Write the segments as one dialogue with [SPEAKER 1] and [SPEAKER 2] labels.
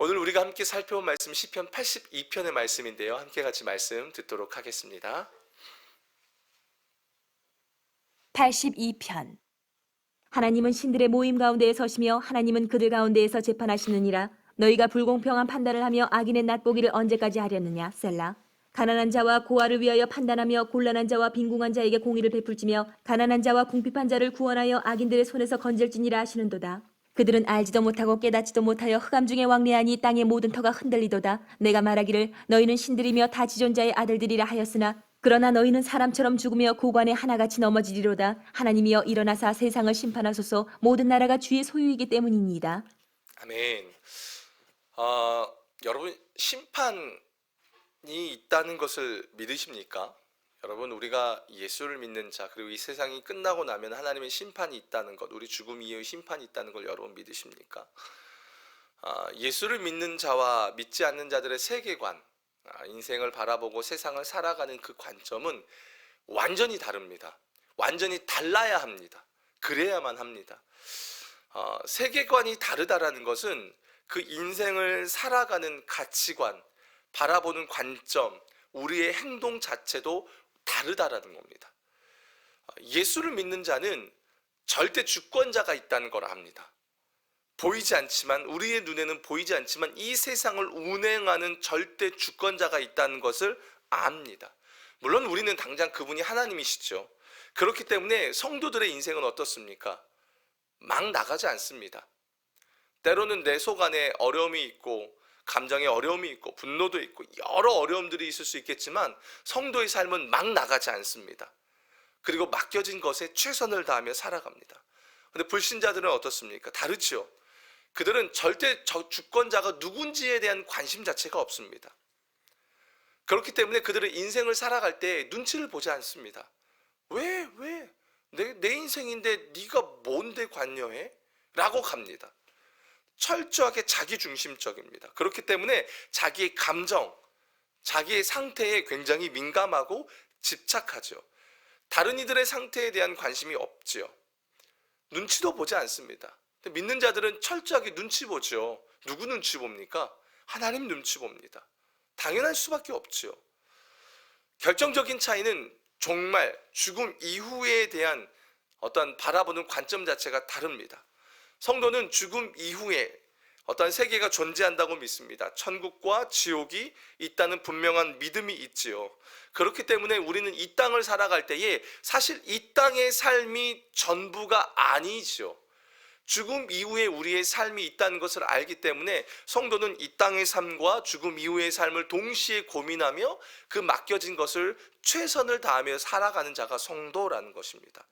[SPEAKER 1] 오늘 우리가 함께 살펴본 말씀 시편 82편의 말씀인데요. 함께 같이 말씀 듣도록 하겠습니다.
[SPEAKER 2] 82편. 하나님은 신들의 모임 가운데에 서시며 하나님은 그들 가운데에서 재판하시느니라. 너희가 불공평한 판단을 하며 악인의 낫보기를 언제까지 하려느냐? 셀라. 가난한 자와 고아를 위하여 판단하며 곤란한 자와 빈궁한 자에게 공의를 베풀지며 가난한 자와 궁핍한 자를 구원하여 악인들의 손에서 건질지니라 하시는도다 그들은 알지도 못하고 깨닫지도 못하여 흑암 중에 왕래하니 땅의 모든 터가 흔들리도다 내가 말하기를 너희는 신들이며 다 지존자의 아들들이라 하였으나 그러나 너희는 사람처럼 죽으며 고관에 하나같이 넘어지리로다 하나님이여 일어나사 세상을 심판하소서 모든 나라가 주의 소유이기 때문이니이다
[SPEAKER 1] 아멘. 어, 여러분 심판이 있다는 것을 믿으십니까? 여러분 우리가 예수를 믿는 자 그리고 이 세상이 끝나고 나면 하나님의 심판이 있다는 것, 우리 죽음 이후에 심판이 있다는 걸 여러분 믿으십니까? 아, 예수를 믿는 자와 믿지 않는 자들의 세계관, 아, 인생을 바라보고 세상을 살아가는 그 관점은 완전히 다릅니다. 완전히 달라야 합니다. 그래야만 합니다. 어, 세계관이 다르다라는 것은 그 인생을 살아가는 가치관, 바라보는 관점, 우리의 행동 자체도 다르다라는 겁니다. 어, 예수를 믿는 자는 절대 주권자가 있다는 걸 압니다. 보이지 않지만 우리의 눈에는 보이지 않지만 이 세상을 운행하는 절대 주권자가 있다는 것을 압니다. 물론 우리는 당장 그분이 하나님이시죠. 그렇기 때문에 성도들의 인생은 어떻습니까? 막 나가지 않습니다. 때로는 내 속 안에 어려움이 있고 감정에 어려움이 있고 분노도 있고 여러 어려움들이 있을 수 있겠지만 성도의 삶은 막 나가지 않습니다. 그리고 맡겨진 것에 최선을 다하며 살아갑니다. 근데 불신자들은 어떻습니까? 다르지요. 그들은 절대 저 주권자가 누군지에 대한 관심 자체가 없습니다. 그렇기 때문에 그들은 인생을 살아갈 때 눈치를 보지 않습니다. 왜? 왜? 내, 내 인생인데 네가 뭔데 관여해? 라고 갑니다. 철저하게 자기중심적입니다. 그렇기 때문에 자기의 감정, 자기의 상태에 굉장히 민감하고 집착하죠. 다른 이들의 상태에 대한 관심이 없지요. 눈치도 보지 않습니다. 믿는 자들은 철저하게 눈치 보죠. 누구 눈치 봅니까? 하나님 눈치 봅니다. 당연할 수밖에 없지요. 결정적인 차이는 정말 죽음 이후에 대한 어떤 바라보는 관점 자체가 다릅니다. 성도는 죽음 이후에 어떤 세계가 존재한다고 믿습니다. 천국과 지옥이 있다는 분명한 믿음이 있지요. 그렇기 때문에 우리는 이 땅을 살아갈 때에 사실 이 땅의 삶이 전부가 아니지요. 죽음 이후에 우리의 삶이 있다는 것을 알기 때문에 성도는 이 땅의 삶과 죽음 이후의 삶을 동시에 고민하며 그 맡겨진 것을 최선을 다하며 살아가는 자가 성도라는 것입니다.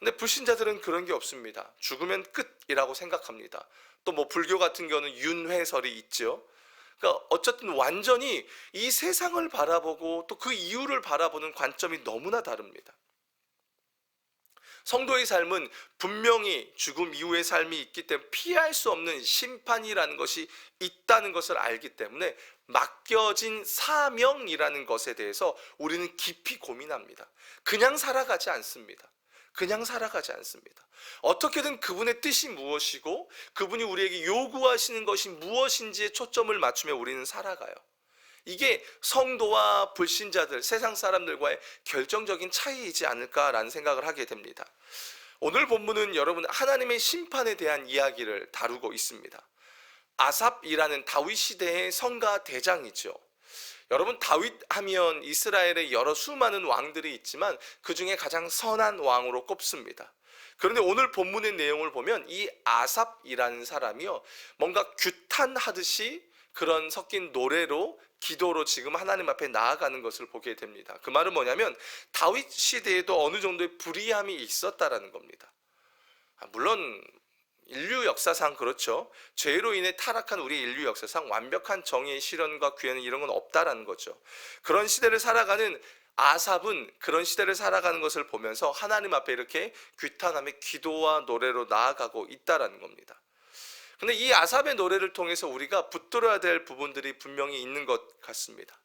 [SPEAKER 1] 근데 불신자들은 그런 게 없습니다. 죽으면 끝이라고 생각합니다. 또 뭐 불교 같은 경우는 윤회설이 있죠. 그러니까 어쨌든 완전히 이 세상을 바라보고 또 그 이유를 바라보는 관점이 너무나 다릅니다. 성도의 삶은 분명히 죽음 이후의 삶이 있기 때문에 피할 수 없는 심판이라는 것이 있다는 것을 알기 때문에 맡겨진 사명이라는 것에 대해서 우리는 깊이 고민합니다. 그냥 살아가지 않습니다. 그냥 살아가지 않습니다. 어떻게든 그분의 뜻이 무엇이고 그분이 우리에게 요구하시는 것이 무엇인지에 초점을 맞추며 우리는 살아가요. 이게 성도와 불신자들, 세상 사람들과의 결정적인 차이이지 않을까라는 생각을 하게 됩니다. 오늘 본문은 여러분 하나님의 심판에 대한 이야기를 다루고 있습니다. 아삽이라는 다윗 시대의 성가 대장이죠. 여러분 다윗 하면 이스라엘의 여러 수많은 왕들이 있지만 그 중에 가장 선한 왕으로 꼽습니다. 그런데 오늘 본문의 내용을 보면 이 아삽이라는 사람이요 뭔가 규탄하듯이 그런 섞인 노래로 기도로 지금 하나님 앞에 나아가는 것을 보게 됩니다. 그 말은 뭐냐면 다윗 시대에도 어느 정도의 불의함이 있었다라는 겁니다. 아, 물론 인류 역사상 그렇죠. 죄로 인해 타락한 우리 인류 역사상 완벽한 정의의 실현과 구현 이런 건 없다라는 거죠. 그런 시대를 살아가는 아삽은 그런 시대를 살아가는 것을 보면서 하나님 앞에 이렇게 규탄함의 기도와 노래로 나아가고 있다라는 겁니다. 근데 이 아삽의 노래를 통해서 우리가 붙들어야 될 부분들이 분명히 있는 것 같습니다.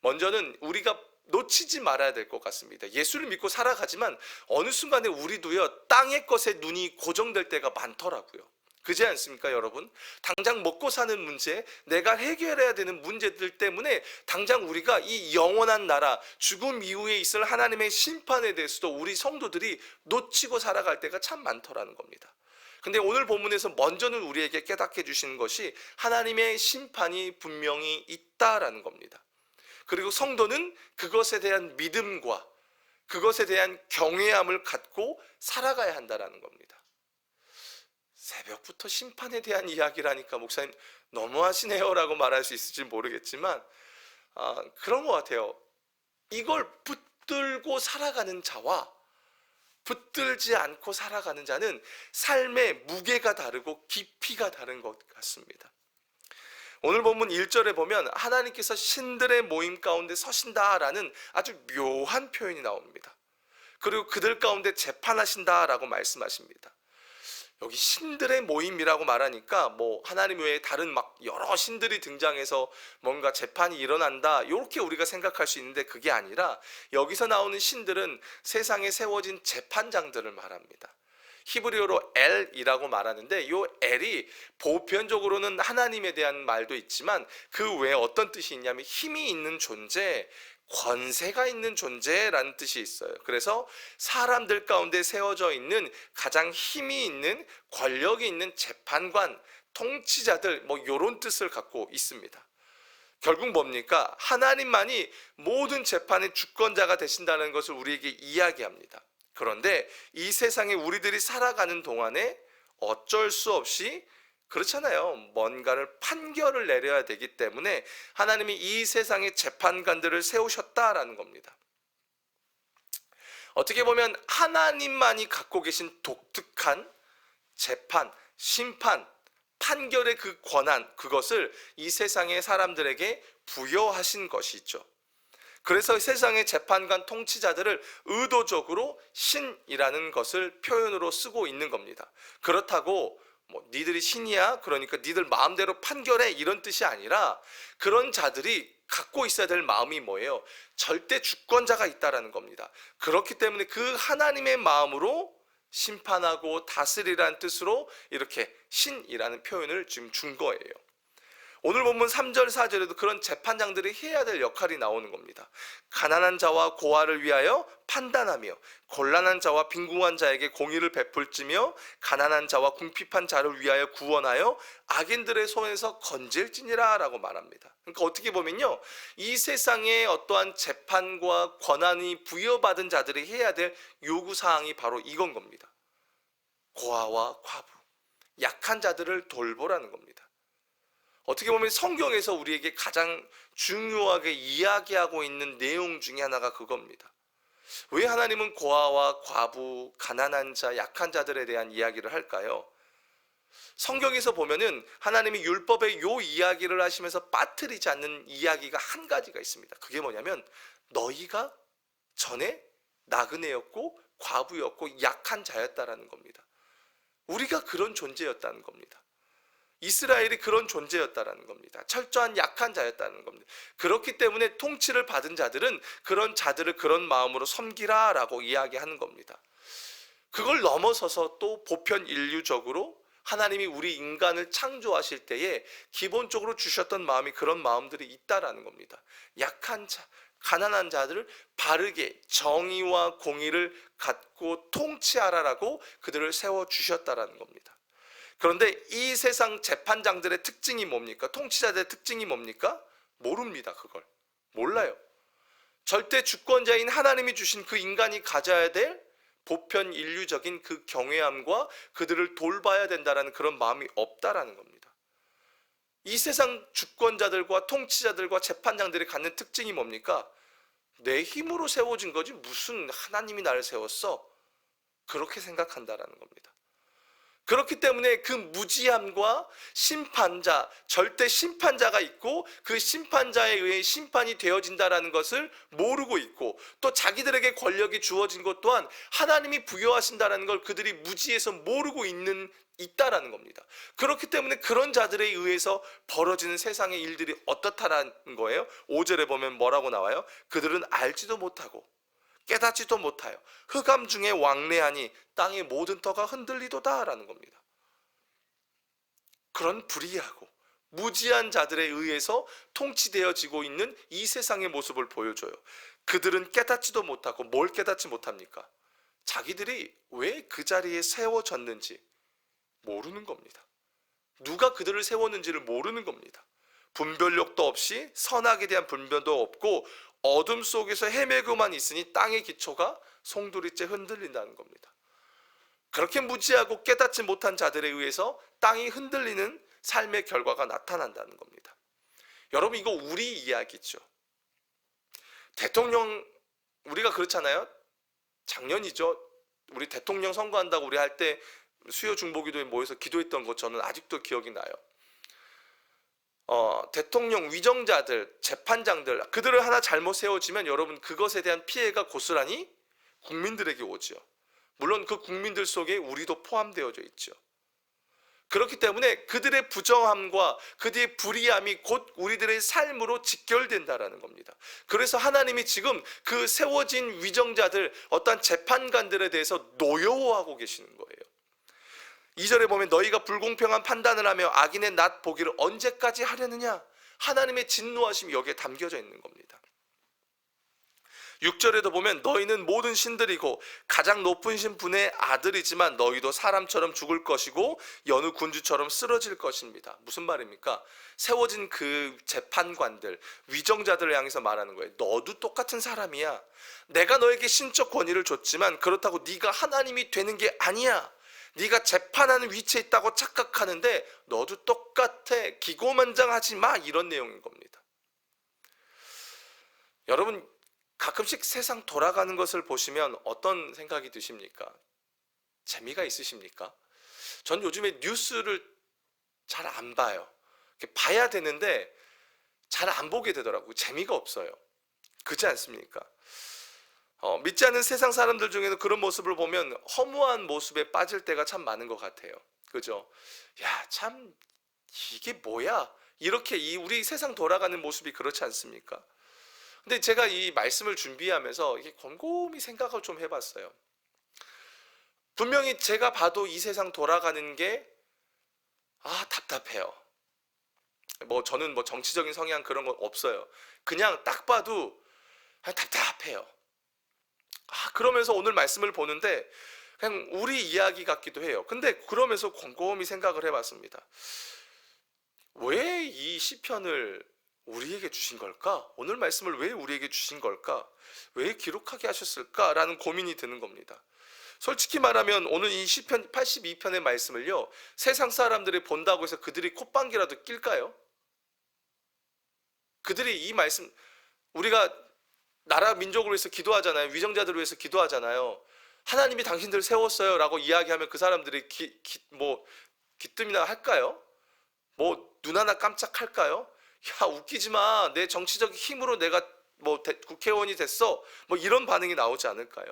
[SPEAKER 1] 먼저는 우리가 놓치지 말아야 될 것 같습니다. 예수를 믿고 살아가지만 어느 순간에 우리도요 땅의 것에 눈이 고정될 때가 많더라고요. 그지 않습니까, 여러분? 당장 먹고 사는 문제, 내가 해결해야 되는 문제들 때문에 당장 우리가 이 영원한 나라, 죽음 이후에 있을 하나님의 심판에 대해서도 우리 성도들이 놓치고 살아갈 때가 참 많더라는 겁니다. 근데 오늘 본문에서 먼저는 우리에게 깨닫게 주시는 것이 하나님의 심판이 분명히 있다라는 겁니다. 그리고 성도는 그것에 대한 믿음과 그것에 대한 경외함을 갖고 살아가야 한다라는 겁니다. 새벽부터 심판에 대한 이야기라니까 목사님 너무하시네요라고 말할 수 있을지 모르겠지만 아, 그런 것 같아요. 이걸 붙들고 살아가는 자와 붙들지 않고 살아가는 자는 삶의 무게가 다르고 깊이가 다른 것 같습니다. 오늘 본문 1절에 보면 하나님께서 신들의 모임 가운데 서신다라는 아주 묘한 표현이 나옵니다. 그리고 그들 가운데 재판하신다라고 말씀하십니다. 여기 신들의 모임이라고 말하니까 뭐 하나님 외에 다른 막 여러 신들이 등장해서 뭔가 재판이 일어난다 이렇게 우리가 생각할 수 있는데 그게 아니라 여기서 나오는 신들은 세상에 세워진 재판장들을 말합니다. 히브리어로 엘이라고 말하는데 요 엘이 보편적으로는 하나님에 대한 말도 있지만 그 외에 어떤 뜻이 있냐면 힘이 있는 존재, 권세가 있는 존재라는 뜻이 있어요. 그래서 사람들 가운데 세워져 있는 가장 힘이 있는 권력이 있는 재판관, 통치자들 뭐 요런 뜻을 갖고 있습니다. 결국 뭡니까? 하나님만이 모든 재판의 주권자가 되신다는 것을 우리에게 이야기합니다. 그런데 이 세상에 우리들이 살아가는 동안에 어쩔 수 없이 그렇잖아요. 뭔가를 판결을 내려야 되기 때문에 하나님이 이 세상의 재판관들을 세우셨다라는 겁니다. 어떻게 보면 하나님만이 갖고 계신 독특한 재판, 심판, 판결의 그 권한, 그것을 이 세상의 사람들에게 부여하신 것이죠. 그래서 세상의 재판관 통치자들을 의도적으로 신이라는 것을 표현으로 쓰고 있는 겁니다. 그렇다고 뭐 니들이 신이야 그러니까 니들 마음대로 판결해 이런 뜻이 아니라 그런 자들이 갖고 있어야 될 마음이 뭐예요? 절대 주권자가 있다라는 겁니다. 그렇기 때문에 그 하나님의 마음으로 심판하고 다스리라는 뜻으로 이렇게 신이라는 표현을 지금 준 거예요. 오늘 본문 3절 4절에도 그런 재판장들이 해야 될 역할이 나오는 겁니다. 가난한 자와 고아를 위하여 판단하며 곤란한 자와 빈궁한 자에게 공의를 베풀지며 가난한 자와 궁핍한 자를 위하여 구원하여 악인들의 손에서 건질지니라라고 말합니다. 그러니까 어떻게 보면요. 이 세상에 어떠한 재판과 권한이 부여받은 자들이 해야 될 요구 사항이 바로 이건 겁니다. 고아와 과부, 약한 자들을 돌보라는 겁니다. 어떻게 보면 성경에서 우리에게 가장 중요하게 이야기하고 있는 내용 중에 하나가 그겁니다. 왜 하나님은 고아와 과부, 가난한 자, 약한 자들에 대한 이야기를 할까요? 성경에서 보면은 하나님이 율법의 요 이야기를 하시면서 빠뜨리지 않는 이야기가 한 가지가 있습니다. 그게 뭐냐면 너희가 전에 나그네였고 과부였고 약한 자였다라는 겁니다. 우리가 그런 존재였다는 겁니다. 이스라엘이 그런 존재였다라는 겁니다. 철저한 약한 자였다는 겁니다. 그렇기 때문에 통치를 받은 자들은 그런 자들을 그런 마음으로 섬기라라고 이야기하는 겁니다. 그걸 넘어서서 또 보편 인류적으로 하나님이 우리 인간을 창조하실 때에 기본적으로 주셨던 마음이 그런 마음들이 있다라는 겁니다. 약한 자, 가난한 자들을 바르게 정의와 공의를 갖고 통치하라라고 그들을 세워 주셨다라는 겁니다. 그런데 이 세상 재판장들의 특징이 뭡니까? 통치자들의 특징이 뭡니까? 모릅니다, 그걸. 몰라요. 절대 주권자인 하나님이 주신 그 인간이 가져야 될 보편 인류적인 그 경외함과 그들을 돌봐야 된다라는 그런 마음이 없다라는 겁니다. 이 세상 주권자들과 통치자들과 재판장들이 갖는 특징이 뭡니까? 내 힘으로 세워진 거지 무슨 하나님이 나를 세웠어? 그렇게 생각한다라는 겁니다. 그렇기 때문에 그 무지함과 심판자, 절대 심판자가 있고 그 심판자에 의해 심판이 되어진다라는 것을 모르고 있고 또 자기들에게 권력이 주어진 것 또한 하나님이 부여하신다라는 걸 그들이 무지해서 모르고 있는 있다라는 겁니다. 그렇기 때문에 그런 자들에 의해서 벌어지는 세상의 일들이 어떻다라는 거예요? 5절에 보면 뭐라고 나와요? 그들은 알지도 못하고 깨닫지도 못하여 흑암 중에 왕래하니 땅의 모든 터가 흔들리도다라는 겁니다. 그런 불의하고 무지한 자들에 의해서 통치되어지고 있는 이 세상의 모습을 보여줘요. 그들은 깨닫지도 못하고 뭘 깨닫지 못합니까? 자기들이 왜 그 자리에 세워졌는지 모르는 겁니다. 누가 그들을 세웠는지를 모르는 겁니다. 분별력도 없이 선악에 대한 분별도 없고 어둠 속에서 헤매고만 있으니 땅의 기초가 송두리째 흔들린다는 겁니다. 그렇게 무지하고 깨닫지 못한 자들에 의해서 땅이 흔들리는 삶의 결과가 나타난다는 겁니다. 여러분 이거 우리 이야기죠. 대통령 우리가 그렇잖아요. 작년이죠. 우리 대통령 선거한다고 우리 할 때 수요 중보기도에 모여서 기도했던 것 저는 아직도 기억이 나요. 어, 대통령 위정자들, 재판장들 그들을 하나 잘못 세워지면 여러분 그것에 대한 피해가 고스란히 국민들에게 오죠. 물론 그 국민들 속에 우리도 포함되어져 있죠. 그렇기 때문에 그들의 부정함과 그들의 불의함이 곧 우리들의 삶으로 직결된다라는 겁니다. 그래서 하나님이 지금 그 세워진 위정자들, 어떠한 재판관들에 대해서 노여워하고 계시는 거예요. 2절에 보면 너희가 불공평한 판단을 하며 악인의 낯 보기를 언제까지 하려느냐? 하나님의 진노하심이 여기에 담겨져 있는 겁니다. 6절에도 보면 너희는 모든 신들이고 가장 높은 신 분의 아들이지만 너희도 사람처럼 죽을 것이고 여느 군주처럼 쓰러질 것입니다. 무슨 말입니까? 세워진 그 재판관들, 위정자들을 향해서 말하는 거예요. 너도 똑같은 사람이야. 내가 너에게 신적 권위를 줬지만 그렇다고 네가 하나님이 되는 게 아니야. 네가 재판하는 위치에 있다고 착각하는데 너도 똑같아. 기고만장하지 마. 이런 내용인 겁니다. 여러분 가끔씩 세상 돌아가는 것을 보시면 어떤 생각이 드십니까? 재미가 있으십니까? 전 요즘에 뉴스를 잘 안 봐요. 봐야 되는데 잘 안 보게 되더라고요. 재미가 없어요. 그렇지 않습니까? 어, 믿지 않는 세상 사람들 중에는 그런 모습을 보면 허무한 모습에 빠질 때가 참 많은 것 같아요. 그죠? 야, 참, 이게 뭐야? 이렇게 이 우리 세상 돌아가는 모습이 그렇지 않습니까? 근데 제가 이 말씀을 준비하면서 이게 곰곰이 생각을 좀 해봤어요. 분명히 제가 봐도 이 세상 돌아가는 게, 아, 답답해요. 뭐 저는 뭐 정치적인 성향 그런 건 없어요. 그냥 딱 봐도 아, 답답해요. 아, 그러면서 오늘 말씀을 보는데 그냥 우리 이야기 같기도 해요. 근데 그러면서 곰곰이 생각을 해봤습니다. 왜 이 시편을 우리에게 주신 걸까? 오늘 말씀을 왜 우리에게 주신 걸까? 왜 기록하게 하셨을까라는 고민이 드는 겁니다. 솔직히 말하면 오늘 이 시편 82편의 말씀을요. 세상 사람들이 본다고 해서 그들이 콧방귀라도 낄까요? 그들이 이 말씀 우리가 나라 민족을 위해서 기도하잖아요. 위정자들을 위해서 기도하잖아요. 하나님이 당신들을 세웠어요라고 이야기하면 그 사람들이 기, 기, 뭐 기뜸이나 할까요? 뭐 눈 하나 깜짝할까요? 야 웃기지 마. 내 정치적 힘으로 내가 뭐 대- 국회의원이 됐어. 뭐 이런 반응이 나오지 않을까요?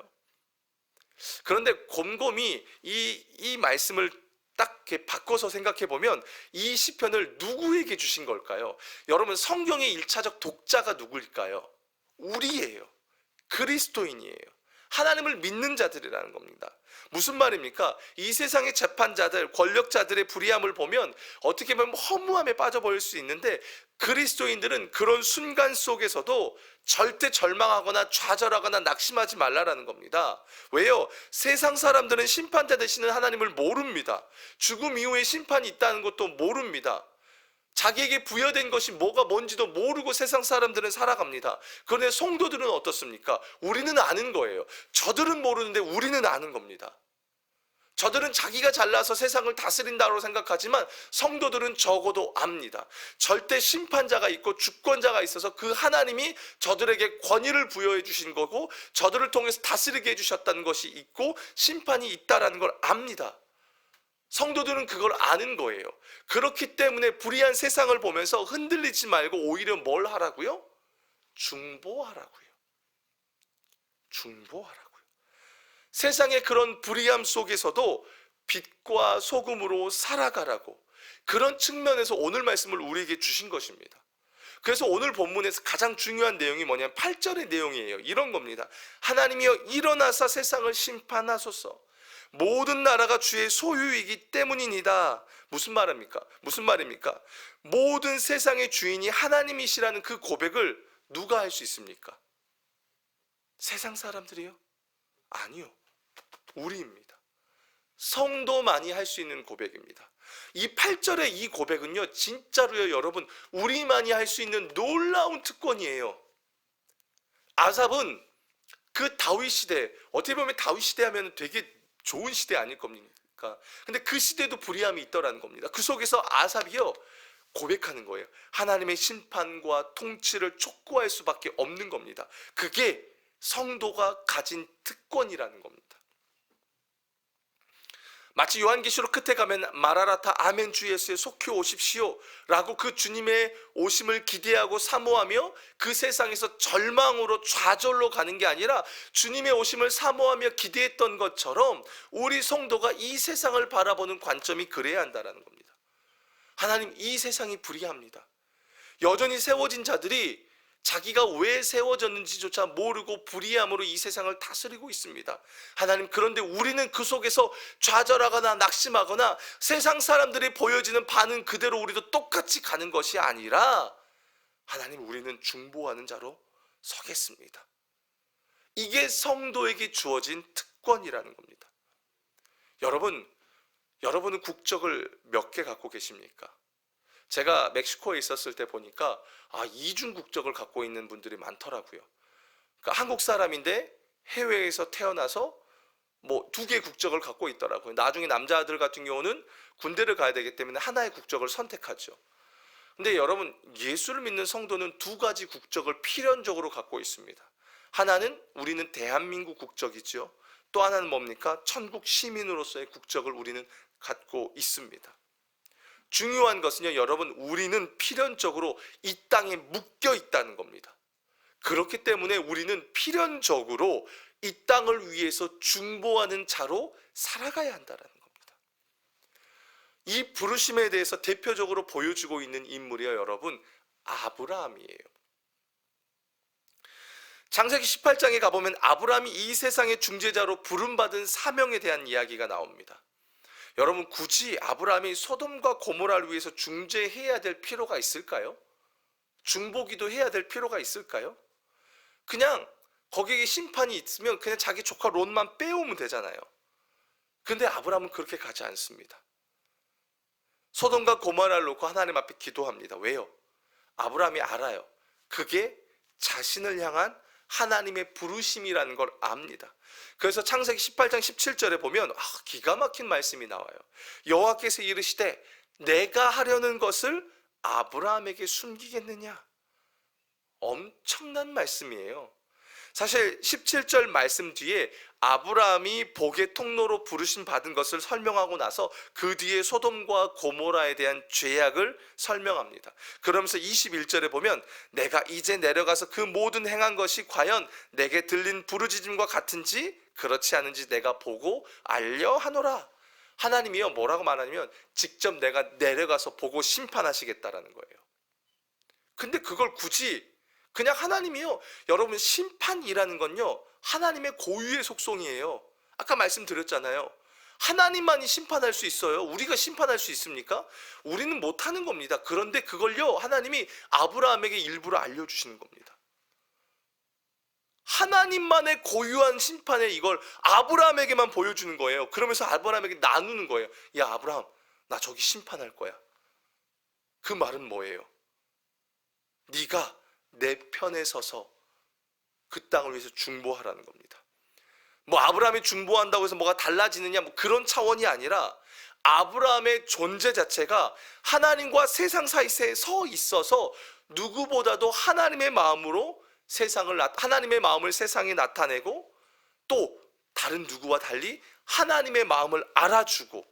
[SPEAKER 1] 그런데 곰곰이 이, 이 말씀을 딱 바꿔서 생각해 보면 이 시편을 누구에게 주신 걸까요? 여러분 성경의 일차적 독자가 누구일까요? 우리예요. 그리스도인이에요. 하나님을 믿는 자들이라는 겁니다. 무슨 말입니까? 이 세상의 재판자들, 권력자들의 불의함을 보면 어떻게 보면 허무함에 빠져버릴 수 있는데 그리스도인들은 그런 순간 속에서도 절대 절망하거나 좌절하거나 낙심하지 말라라는 겁니다. 왜요? 세상 사람들은 심판자 되시는 하나님을 모릅니다. 죽음 이후에 심판이 있다는 것도 모릅니다. 자기에게 부여된 것이 뭐가 뭔지도 모르고 세상 사람들은 살아갑니다. 그런데 성도들은 어떻습니까? 우리는 아는 거예요. 저들은 모르는데 우리는 아는 겁니다. 저들은 자기가 잘나서 세상을 다스린다고 생각하지만 성도들은 적어도 압니다. 절대 심판자가 있고 주권자가 있어서 그 하나님이 저들에게 권위를 부여해 주신 거고 저들을 통해서 다스리게 해 주셨다는 것이 있고 심판이 있다라는 걸 압니다. 성도들은 그걸 아는 거예요. 그렇기 때문에 불의한 세상을 보면서 흔들리지 말고 오히려 뭘 하라고요? 중보하라고요. 중보하라고요. 세상의 그런 불의함 속에서도 빛과 소금으로 살아가라고 그런 측면에서 오늘 말씀을 우리에게 주신 것입니다. 그래서 오늘 본문에서 가장 중요한 내용이 뭐냐면 8절의 내용이에요. 이런 겁니다. 하나님이여 일어나사 세상을 심판하소서. 모든 나라가 주의 소유이기 때문이니다. 무슨 말입니까? 무슨 말입니까? 모든 세상의 주인이 하나님이시라는 그 고백을 누가 할 수 있습니까? 세상 사람들이요? 아니요. 우리입니다. 성도만이 할 수 있는 고백입니다. 이 8절의 이 고백은요, 진짜로요, 여러분, 우리만이 할 수 있는 놀라운 특권이에요. 아삽은 그 다윗 시대, 어떻게 보면 다윗 시대 하면 되게 좋은 시대 아닐 겁니까? 근데 그 시대도 불의함이 있더라는 겁니다. 그 속에서 아삽이요, 고백하는 거예요. 하나님의 심판과 통치를 촉구할 수밖에 없는 겁니다. 그게 성도가 가진 특권이라는 겁니다. 마치 요한계시록 끝에 가면 마라라타 아멘 주 예수에 속히 오십시오 라고 그 주님의 오심을 기대하고 사모하며 그 세상에서 절망으로 좌절로 가는 게 아니라 주님의 오심을 사모하며 기대했던 것처럼 우리 성도가 이 세상을 바라보는 관점이 그래야 한다는 겁니다. 하나님 이 세상이 불의합니다. 여전히 세워진 자들이 자기가 왜 세워졌는지조차 모르고 불의함으로 이 세상을 다스리고 있습니다. 하나님 그런데 우리는 그 속에서 좌절하거나 낙심하거나 세상 사람들이 보여지는 반응 그대로 우리도 똑같이 가는 것이 아니라 하나님 우리는 중보하는 자로 서겠습니다. 이게 성도에게 주어진 특권이라는 겁니다. 여러분, 여러분은 국적을 몇 개 갖고 계십니까? 제가 멕시코에 있었을 때 보니까 아 이중 국적을 갖고 있는 분들이 많더라고요. 그러니까 한국 사람인데 해외에서 태어나서 뭐 두개 국적을 갖고 있더라고요. 나중에 남자들 같은 경우는 군대를 가야 되기 때문에 하나의 국적을 선택하죠. 근데 여러분 예수를 믿는 성도는 두 가지 국적을 필연적으로 갖고 있습니다. 하나는 우리는 대한민국 국적이죠. 또 하나는 뭡니까? 천국 시민으로서의 국적을 우리는 갖고 있습니다. 중요한 것은요, 여러분, 우리는 필연적으로 이 땅에 묶여 있다는 겁니다. 그렇기 때문에 우리는 필연적으로 이 땅을 위해서 중보하는 자로 살아가야 한다는 겁니다. 이 부르심에 대해서 대표적으로 보여주고 있는 인물이요, 여러분, 아브라함이에요. 창세기 18장에 가보면 아브라함이 이 세상의 중재자로 부름받은 사명에 대한 이야기가 나옵니다. 여러분 굳이 아브라함이 소돔과 고모라를 위해서 중재해야 될 필요가 있을까요? 중보기도 해야 될 필요가 있을까요? 그냥 거기에 심판이 있으면 그냥 자기 조카 롯만 빼오면 되잖아요. 근데 아브라함은 그렇게 가지 않습니다. 소돔과 고모라를 놓고 하나님 앞에 기도합니다. 왜요? 아브라함이 알아요. 그게 자신을 향한 하나님의 부르심이라는 걸 압니다. 그래서 창세기 18장 17절에 보면 아, 기가 막힌 말씀이 나와요. 여호와께서 이르시되 내가 하려는 것을 아브라함에게 숨기겠느냐? 엄청난 말씀이에요. 사실 17절 말씀 뒤에 아브라함이 복의 통로로 부르심 받은 것을 설명하고 나서 그 뒤에 소돔과 고모라에 대한 죄악을 설명합니다. 그러면서 21절에 보면 내가 이제 내려가서 그 모든 행한 것이 과연 내게 들린 부르짖음과 같은지 그렇지 않은지 내가 보고 알려 하노라. 하나님이요 뭐라고 말하냐면 직접 내가 내려가서 보고 심판하시겠다라는 거예요. 근데 그걸 굳이 그냥 하나님이요. 여러분 심판이라는 건요. 하나님의 고유의 속성이에요. 아까 말씀드렸잖아요. 하나님만이 심판할 수 있어요. 우리가 심판할 수 있습니까? 우리는 못하는 겁니다. 그런데 그걸요. 하나님이 아브라함에게 일부러 알려주시는 겁니다. 하나님만의 고유한 심판에 이걸 아브라함에게만 보여주는 거예요. 그러면서 아브라함에게 나누는 거예요. 야 아브라함, 나 저기 심판할 거야. 그 말은 뭐예요? 네가 내 편에 서서 그 땅을 위해서 중보하라는 겁니다. 뭐 아브라함이 중보한다고 해서 뭐가 달라지느냐 뭐 그런 차원이 아니라 아브라함의 존재 자체가 하나님과 세상 사이에 서 있어서 누구보다도 하나님의 마음으로 세상을 나- 하나님의 마음을 세상에 나타내고 또 다른 누구와 달리 하나님의 마음을 알아주고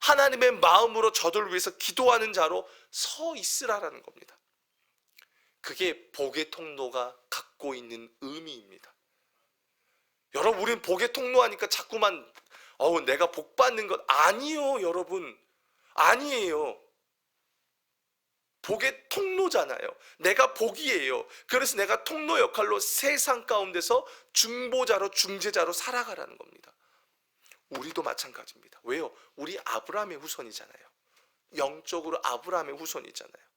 [SPEAKER 1] 하나님의 마음으로 저들을 위해서 기도하는 자로 서 있으라라는 겁니다. 그게 복의 통로가 갖고 있는 의미입니다. 여러분, 우리는 복의 통로하니까 자꾸만 어우 내가 복 받는 것 아니요, 여러분. 아니에요. 복의 통로잖아요. 내가 복이에요. 그래서 내가 통로 역할로 세상 가운데서 중보자로 중재자로 살아가라는 겁니다. 우리도 마찬가지입니다. 왜요? 우리 아브라함의 후손이잖아요. 영적으로 아브라함의 후손이잖아요.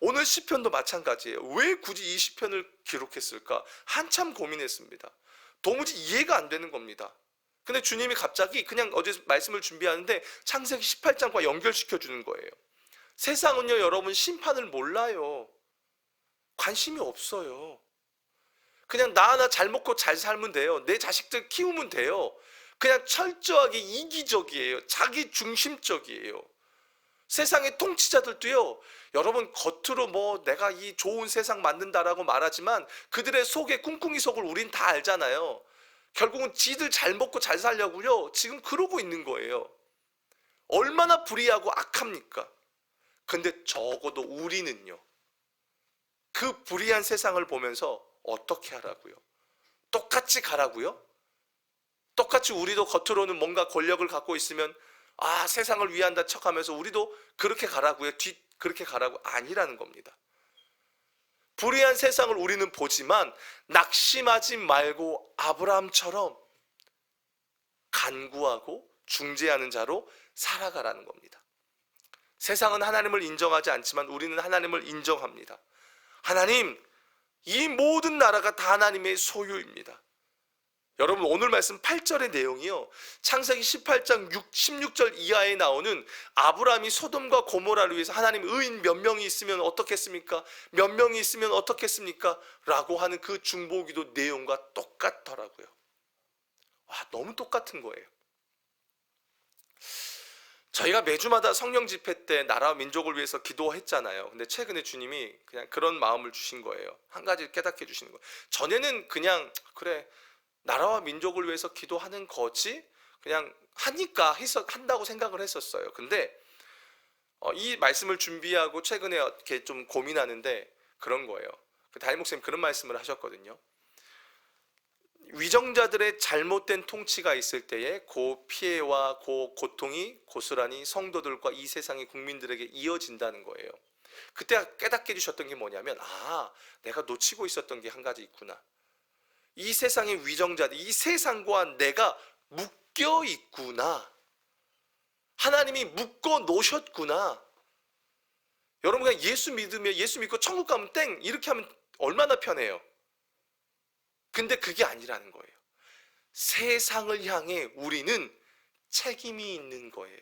[SPEAKER 1] 오늘 시편도 마찬가지예요. 왜 굳이 이 시편을 기록했을까? 한참 고민했습니다. 도무지 이해가 안 되는 겁니다. 근데 주님이 갑자기 그냥 어제 말씀을 준비하는데 창세기 18장과 연결시켜 주는 거예요. 세상은요, 여러분 심판을 몰라요. 관심이 없어요. 그냥 나 하나 잘 먹고 잘 살면 돼요. 내 자식들 키우면 돼요. 그냥 철저하게 이기적이에요. 자기 중심적이에요. 세상의 통치자들도요, 여러분 겉으로 뭐 내가 이 좋은 세상 만든다라고 말하지만 그들의 속에 꿍꿍이 속을 우린 다 알잖아요. 결국은 지들 잘 먹고 잘 살려고요. 지금 그러고 있는 거예요. 얼마나 불의하고 악합니까? 근데 적어도 우리는요. 그 불의한 세상을 보면서 어떻게 하라고요? 똑같이 가라고요? 똑같이 우리도 겉으로는 뭔가 권력을 갖고 있으면 아 세상을 위한다 척 하면서 우리도 그렇게 가라고요. 뒤 그렇게 가라고 아니라는 겁니다. 불의한 세상을 우리는 보지만 낙심하지 말고 아브라함처럼 간구하고 중재하는 자로 살아가라는 겁니다. 세상은 하나님을 인정하지 않지만 우리는 하나님을 인정합니다. 하나님, 이 모든 나라가 다 하나님의 소유입니다. 여러분 오늘 말씀 8절의 내용이요. 창세기 18장 6, 16절 이하에 나오는 아브라함이 소돔과 고모라를 위해서 하나님 의인 몇 명이 있으면 어떻겠습니까? 몇 명이 있으면 어떻겠습니까? 라고 하는 그 중보기도 내용과 똑같더라고요. 와, 너무 똑같은 거예요. 저희가 매주마다 성령 집회 때 나라와 민족을 위해서 기도했잖아요. 근데 최근에 주님이 그냥 그런 마음을 주신 거예요. 한 가지 깨닫게 주시는 거예요. 전에는 그냥 그래 나라와 민족을 위해서 기도하는 거지 그냥 하니까 했어 한다고 생각을 했었어요. 근데 어, 이 말씀을 준비하고 최근에 이렇게 좀 고민하는데 그런 거예요. 그 담임 목사님 그런 말씀을 하셨거든요. 위정자들의 잘못된 통치가 있을 때에 그 피해와 그 고통이 고스란히 성도들과 이 세상의 국민들에게 이어진다는 거예요. 그때 깨닫게 해주셨던 게 뭐냐면 아 내가 놓치고 있었던 게 한 가지 있구나. 이 세상의 위정자들, 이 세상과 내가 묶여 있구나. 하나님이 묶어 놓으셨구나. 여러분 그냥 예수 믿으면 예수 믿고 천국 가면 땡 이렇게 하면 얼마나 편해요. 근데 그게 아니라는 거예요. 세상을 향해 우리는 책임이 있는 거예요.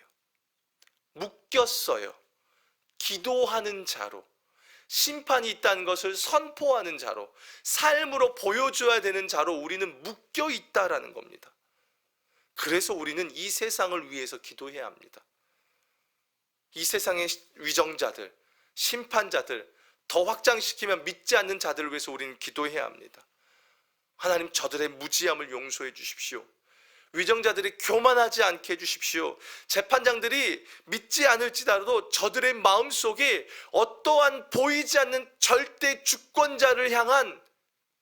[SPEAKER 1] 묶였어요. 기도하는 자로. 심판이 있다는 것을 선포하는 자로. 삶으로 보여줘야 되는 자로 우리는 묶여 있다라는 겁니다. 그래서 우리는 이 세상을 위해서 기도해야 합니다. 이 세상의 위정자들, 심판자들, 더 확장시키면 믿지 않는 자들을 위해서 우리는 기도해야 합니다. 하나님 저들의 무지함을 용서해 주십시오. 위정자들이 교만하지 않게 해주십시오. 재판장들이 믿지 않을지라도 저들의 마음 속에 어떠한 보이지 않는 절대 주권자를 향한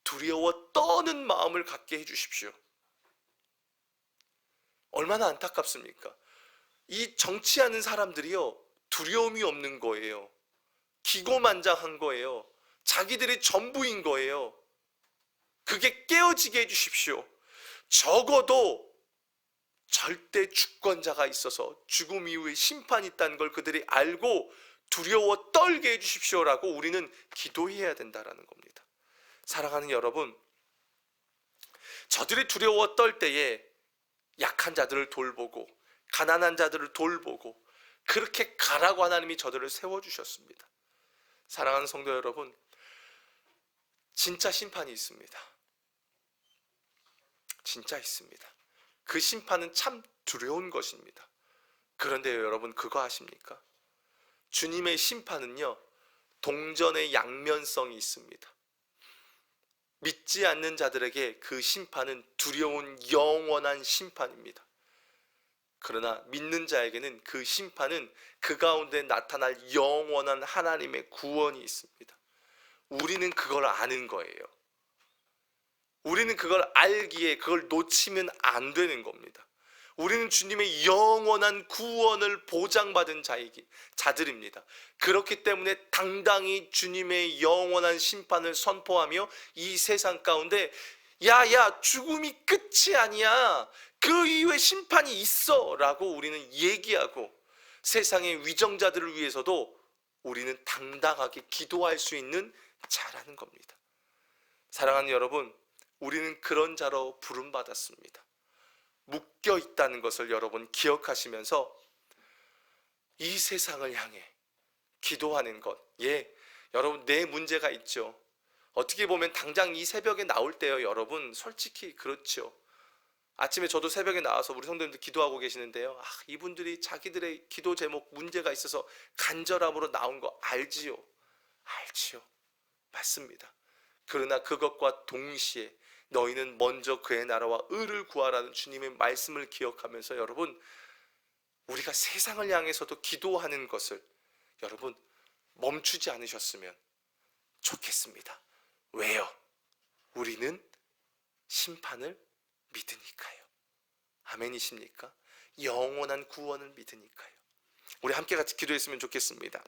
[SPEAKER 1] 두려워 떠는 마음을 갖게 해주십시오. 얼마나 안타깝습니까? 이 정치하는 사람들이요 두려움이 없는 거예요. 기고만장한 거예요. 자기들이 전부인 거예요. 그게 깨어지게 해주십시오. 적어도 절대 주권자가 있어서 죽음 이후에 심판이 있다는 걸 그들이 알고 두려워 떨게 해주십시오라고 우리는 기도해야 된다라는 겁니다. 사랑하는 여러분, 저들이 두려워 떨 때에 약한 자들을 돌보고 가난한 자들을 돌보고 그렇게 가라고 하나님이 저들을 세워 주셨습니다. 사랑하는 성도 여러분, 진짜 심판이 있습니다. 진짜 있습니다. 그 심판은 참 두려운 것입니다. 그런데 여러분 그거 아십니까? 주님의 심판은요, 동전의 양면성이 있습니다. 믿지 않는 자들에게 그 심판은 두려운 영원한 심판입니다. 그러나 믿는 자에게는 그 심판은 그 가운데 나타날 영원한 하나님의 구원이 있습니다. 우리는 그걸 아는 거예요. 우리는 그걸 알기에 그걸 놓치면 안 되는 겁니다. 우리는 주님의 영원한 구원을 보장받은 자이기 자들입니다. 그렇기 때문에 당당히 주님의 영원한 심판을 선포하며 이 세상 가운데 야야 죽음이 끝이 아니야. 그 이후에 심판이 있어라고 우리는 얘기하고 세상의 위정자들을 위해서도 우리는 당당하게 기도할 수 있는 자라는 겁니다. 사랑하는 여러분, 우리는 그런 자로 부름 받았습니다. 묶여 있다는 것을 여러분 기억하시면서 이 세상을 향해 기도하는 것. 예, 여러분 내 문제가 있죠. 어떻게 보면 당장 이 새벽에 나올 때요, 여러분 솔직히 그렇죠. 아침에 저도 새벽에 나와서 우리 성도님들 기도하고 계시는데요. 아, 이분들이 자기들의 기도 제목 문제가 있어서 간절함으로 나온 거 알지요. 알지요. 맞습니다. 그러나 그것과 동시에 너희는 먼저 그의 나라와 의를 구하라는 주님의 말씀을 기억하면서 여러분 우리가 세상을 향해서도 기도하는 것을 여러분 멈추지 않으셨으면 좋겠습니다. 왜요? 우리는 심판을 믿으니까요. 아멘이십니까? 영원한 구원을 믿으니까요. 우리 함께 같이 기도했으면 좋겠습니다.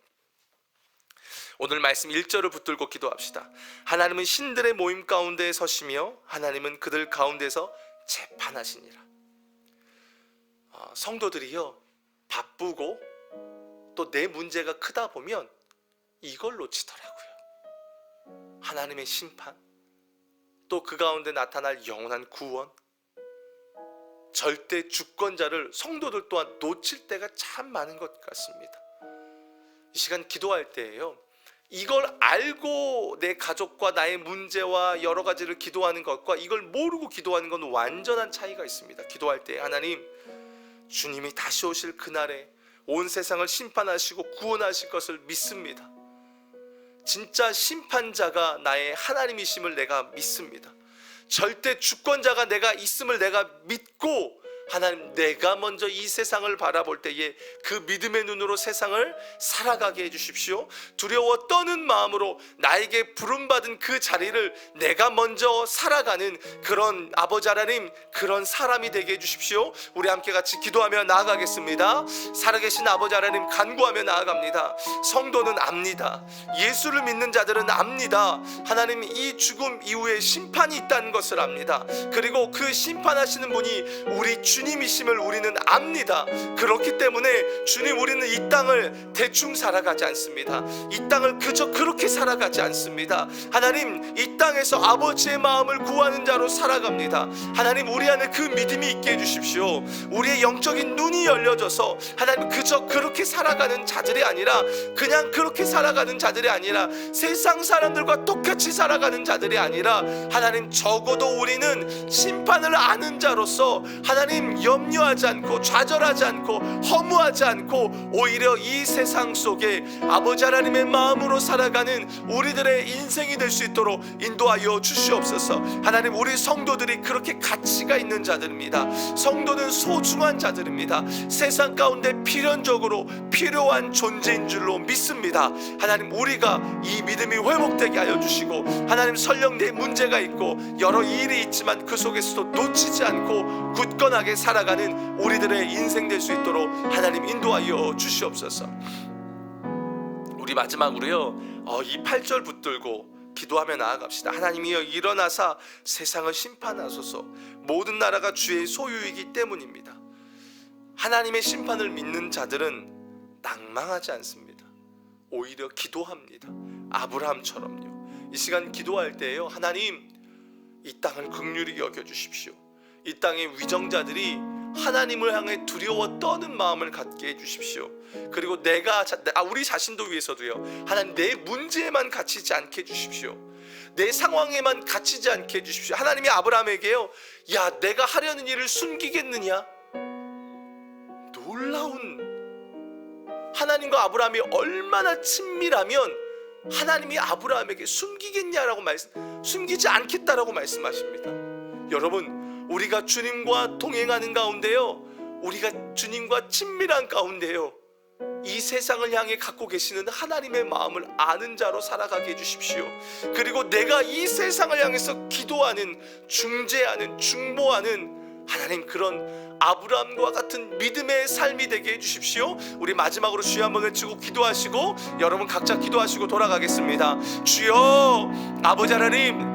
[SPEAKER 1] 오늘 말씀 1절을 붙들고 기도합시다. 하나님은 신들의 모임 가운데 서시며 하나님은 그들 가운데서 재판하시니라. 아, 성도들이요 바쁘고 또 내 문제가 크다 보면 이걸 놓치더라고요. 하나님의 심판, 또 그 가운데 나타날 영원한 구원, 절대 주권자를 성도들 또한 놓칠 때가 참 많은 것 같습니다. 이 시간 기도할 때에요. 이걸 알고 내 가족과 나의 문제와 여러 가지를 기도하는 것과 이걸 모르고 기도하는 건 완전한 차이가 있습니다. 기도할 때 하나님 주님이 다시 오실 그날에 온 세상을 심판하시고 구원하실 것을 믿습니다. 진짜 심판자가 나의 하나님이심을 내가 믿습니다. 절대 주권자가 내가 있음을 내가 믿고 하나님 내가 먼저 이 세상을 바라볼 때에 그 믿음의 눈으로 세상을 살아가게 해주십시오. 두려워 떠는 마음으로 나에게 부름받은 그 자리를 내가 먼저 살아가는 그런 아버지 하나님 그런 사람이 되게 해주십시오. 우리 함께 같이 기도하며 나아가겠습니다. 살아계신 아버지 하나님 간구하며 나아갑니다. 성도는 압니다. 예수를 믿는 자들은 압니다. 하나님 이 죽음 이후에 심판이 있다는 것을 압니다. 그리고 그 심판하시는 분이 우리 주 님이심을 우리는 압니다. 그렇기 때문에 주님 우리는 이 땅을 대충 살아가지 않습니다. 이 땅을 그저 그렇게 살아가지 않습니다. 하나님 이 땅에서 아버지의 마음을 구하는 자로 살아갑니다. 하나님 우리 안에 그 믿음이 있게 해주십시오. 우리의 영적인 눈이 열려져서 하나님 그저 그렇게 살아가는 자들이 아니라 그냥 그렇게 살아가는 자들이 아니라 세상 사람들과 똑같이 살아가는 자들이 아니라 하나님 적어도 우리는 심판을 아는 자로서 하나님 염려하지 않고 좌절하지 않고 허무하지 않고 오히려 이 세상 속에 아버지 하나님의 마음으로 살아가는 우리들의 인생이 될 수 있도록 인도하여 주시옵소서. 하나님 우리 성도들이 그렇게 가치가 있는 자들입니다. 성도는 소중한 자들입니다. 세상 가운데 필연적으로 필요한 존재인 줄로 믿습니다. 하나님 우리가 이 믿음이 회복되게 하여 주시고 하나님 설령 내 문제가 있고 여러 일이 있지만 그 속에서도 놓치지 않고 굳건하게 살아가는 우리들의 인생 될 수 있도록 하나님 인도하여 주시옵소서. 우리 마지막으로요. 어, 이 8절 붙들고 기도하며 나아갑시다. 하나님이여 일어나사 세상을 심판하소서. 모든 나라가 주의 소유이기 때문입니다. 하나님의 심판을 믿는 자들은 낭망하지 않습니다. 오히려 기도합니다. 아브라함처럼요. 이 시간 기도할 때에요. 하나님 이 땅을 극률히 여겨 주십시오. 이 땅의 위정자들이 하나님을 향해 두려워 떠는 마음을 갖게 해 주십시오. 그리고 내가 자, 아, 우리 자신도 위해서도요. 하나님 내 문제에만 갇히지 않게 해 주십시오. 내 상황에만 갇히지 않게 해 주십시오. 하나님이 아브라함에게요. 야, 내가 하려는 일을 숨기겠느냐? 놀라운 하나님과 아브라함이 얼마나 친밀하면 하나님이 아브라함에게 숨기겠냐라고 말씀 숨기지 않겠다라고 말씀하십니다. 여러분, 우리가 주님과 동행하는 가운데요. 우리가 주님과 친밀한 가운데요. 이 세상을 향해 갖고 계시는 하나님의 마음을 아는 자로 살아가게 해주십시오. 그리고 내가 이 세상을 향해서 기도하는, 중재하는, 중보하는 하나님 그런 아브라함과 같은 믿음의 삶이 되게 해주십시오. 우리 마지막으로 주여 한번 외치고 기도하시고 여러분 각자 기도하시고 돌아가겠습니다. 주여 아버지 하나님